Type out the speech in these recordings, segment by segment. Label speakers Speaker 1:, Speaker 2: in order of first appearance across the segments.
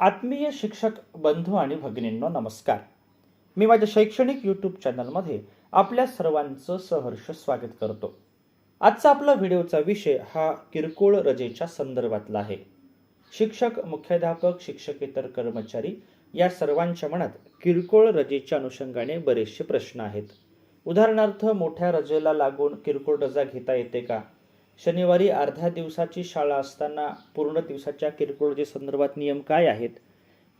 Speaker 1: आत्मीय शिक्षक बंधू आणि भगिनींनो नमस्कार. मी माझ्या शैक्षणिक यूट्यूब चॅनलमध्ये आपल्या सर्वांचं सहर्ष स्वागत करतो. आजचा आपला व्हिडिओचा विषय हा किरकोळ रजेच्या संदर्भातला आहे. शिक्षक मुख्याध्यापक शिक्षकेतर कर्मचारी या सर्वांच्या मनात किरकोळ रजेच्या अनुषंगाने बरेचसे प्रश्न आहेत. उदाहरणार्थ मोठ्या रजेला लागून किरकोळ रजा घेता येते का? शनिवारी अर्ध्या दिवसाची शाळा असताना पूर्ण दिवसाच्या किरकोळचे संदर्भात नियम काय आहेत?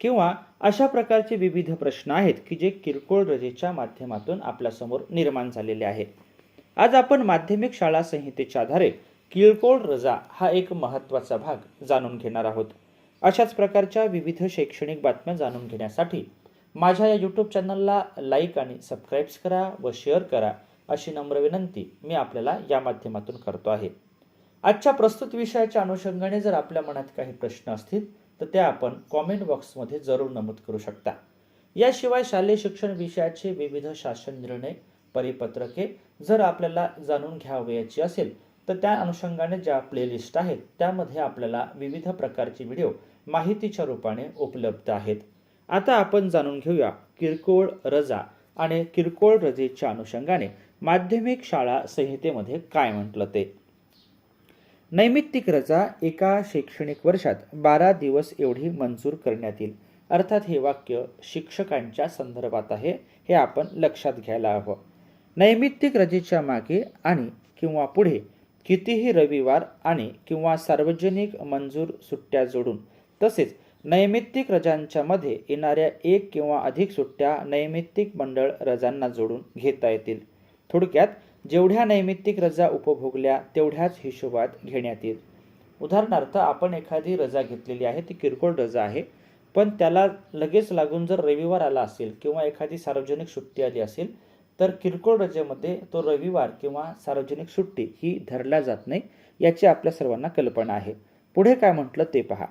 Speaker 1: किंवा अशा प्रकारचे विविध प्रश्न आहेत की जे किरकोळ रजेच्या माध्यमातून आपल्यासमोर निर्माण झालेले आहेत. आज आपण माध्यमिक शाळा संहितेच्या आधारे किरकोळ रजा हा एक महत्त्वाचा भाग जाणून घेणार आहोत. अशाच प्रकारच्या विविध शैक्षणिक बातम्या जाणून घेण्यासाठी माझ्या या यूट्यूब चॅनलला लाईक आणि सबस्क्राईब्स करा व शेअर करा. अशी नम्र विनंती मी आपल्याला या माध्यमातून करतो आहे. आजच्या प्रस्तुत विषयाच्या अनुषंगाने जर आपल्या मनात काही प्रश्न असतील तर ते आपण कॉमेंट बॉक्समध्ये जरूर नमूद करू शकता. याशिवाय शालेय शिक्षण विषयाचे विविध शासन निर्णय परिपत्रके जर आपल्याला जाणून घ्यावयाची असेल तर त्या अनुषंगाने ज्या प्लेलिस्ट आहेत त्यामध्ये आपल्याला विविध प्रकारचे व्हिडिओ माहितीच्या रूपाने उपलब्ध आहेत. आता आपण जाणून घेऊया किरकोळ रजा आणि किरकोळ रजेच्या अनुषंगाने. माध्यमिक शाळा संहितेमध्ये काय म्हटलं ते? नैमित्तिक रजा एका शैक्षणिक वर्षात बारा दिवस एवढी मंजूर करण्यात येईल. अर्थात हे वाक्य शिक्षकांच्या संदर्भात आहे हे आपण लक्षात घ्यायला हवं. नैमित्तिक रजेच्या मागे आणि किंवा पुढे कितीही रविवार आणि किंवा सार्वजनिक मंजूर सुट्ट्या जोडून तसेच नैमित्तिक रजांच्या मध्ये येणाऱ्या एक किंवा अधिक सुट्ट्या नैमित्तिक मंडळ रजांना जोडून घेता येतील. थोडक्यात जेवढ्या नैमित्तिक रजा उपभोगल्या तेवढ्याच हिशोबात घेण्यात येईल. उदाहरणार्थ आपण एखादी रजा घेतलेली आहे ती किरकोळ रजा आहे पण त्याला लगेच लागून जर रविवार आला असेल किंवा एखादी सार्वजनिक सुट्टी आली असेल तर किरकोळ रजेमध्ये तो रविवार किंवा सार्वजनिक सुट्टी ही धरल्या जात नाही याची आपल्या सर्वांना कल्पना आहे. पुढे काय म्हटलं ते पहा.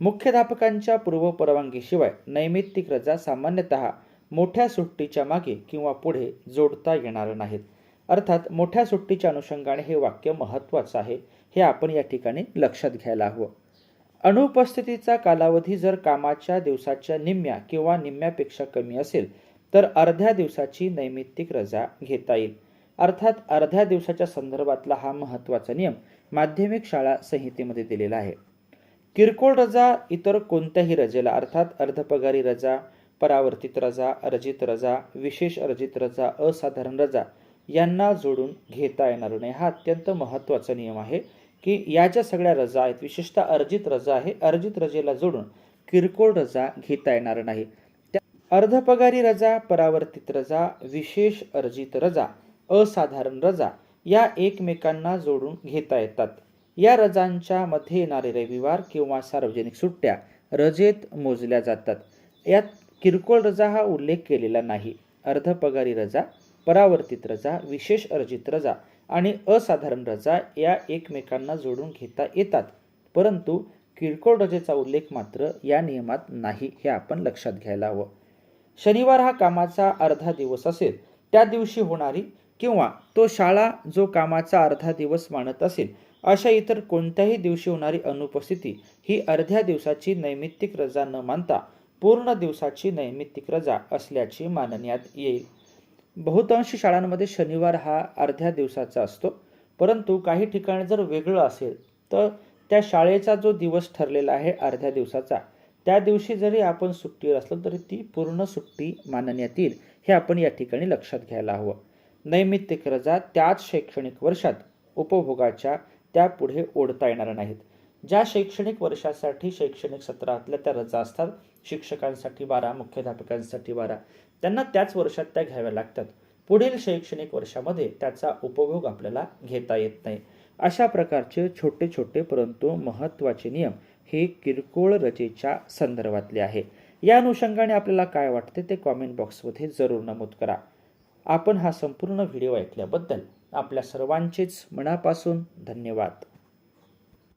Speaker 1: मुख्याध्यापकांच्या पूर्वपरवानगीशिवाय नैमित्तिक रजा सामान्यतः मोठ्या सुट्टीच्या मागे किंवा पुढे जोडता येणार नाहीत. अर्थात मोठ्या सुट्टीच्या अनुषंगाने हे वाक्य महत्त्वाचं आहे हे आपण या ठिकाणी लक्षात घ्यायला हवं. अनुपस्थितीचा कालावधी जर कामाच्या दिवसाच्या निम्म्या किंवा निम्म्यापेक्षा कमी असेल तर अर्ध्या दिवसाची नैमित्तिक रजा घेता येईल. अर्थात अर्ध्या दिवसाच्या संदर्भातला हा महत्त्वाचा नियम माध्यमिक शाळा संहितेमध्ये दिलेला आहे. किरकोळ रजा इतर कोणत्याही रजेला अर्थात अर्धपगारी रजा परावर्तित रजा अर्जित रजा विशेष अर्जित रजा असाधारण रजा यांना जोडून घेता येणार नाही. हा अत्यंत महत्त्वाचा नियम आहे की या ज्या सगळ्या रजा आहेत विशेषतः अर्जित रजा आहे अर्जित रजेला जोडून किरकोळ रजा घेता येणार नाही. त्या अर्धपगारी रजा परावर्तित रजा विशेष अर्जित रजा असाधारण रजा या एकमेकांना जोडून घेता येतात. या रजांच्या मध्ये येणारे रविवार किंवा सार्वजनिक सुट्ट्या रजेत मोजल्या जातात. यात किरकोळ रजा हा उल्लेख केलेला नाही. अर्धपगारी रजा परावर्तित रजा विशेष अर्जित रजा आणि असाधारण रजा या एकमेकांना जोडून घेता येतात. परंतु किरकोळ रजेचा उल्लेख मात्र या नियमात नाही हे आपण लक्षात घ्यायला हवं. शनिवार हा कामाचा अर्धा दिवस असेल त्या दिवशी होणारी किंवा तो शाळा जो कामाचा अर्धा दिवस मानत असेल अशा इतर कोणत्याही दिवशी होणारी अनुपस्थिती ही अर्ध्या दिवसाची नैमित्तिक रजा न मानता पूर्ण दिवसाची नैमित्तिक रजा असल्याची मानण्यात येईल. बहुतांशी शाळांमध्ये शनिवार हा अर्ध्या दिवसाचा असतो. परंतु काही ठिकाणी जर वेगळं असेल तर त्या शाळेचा जो दिवस ठरलेला आहे अर्ध्या दिवसाचा त्या दिवशी जरी आपण सुट्टीवर असलो तरी ती पूर्ण सुट्टी मानण्यात येईल हे आपण या ठिकाणी लक्षात घ्यायला हवं. नैमित्तिक रजा त्याच शैक्षणिक वर्षात उपभोगाच्या त्यापुढे ओढता येणार नाहीत. ज्या शैक्षणिक वर्षासाठी शैक्षणिक सत्रातल्या त्या रजा असतात शिक्षकांसाठी बारा मुख्याध्यापकांसाठी बारा त्यांना त्याच वर्षात त्या घ्याव्या लागतात. पुढील शैक्षणिक वर्षामध्ये त्याचा उपभोग आपल्याला घेता येत नाही. अशा प्रकारचे छोटे छोटे परंतु महत्त्वाचे नियम हे किरकोळ रजेच्या संदर्भातले आहे. या अनुषंगाने आपल्याला काय वाटते ते कॉमेंट बॉक्समध्ये जरूर नमूद करा. आपण हा संपूर्ण व्हिडिओ ऐकल्याबद्दल आपल्या सर्वांचेच मनापासून धन्यवाद.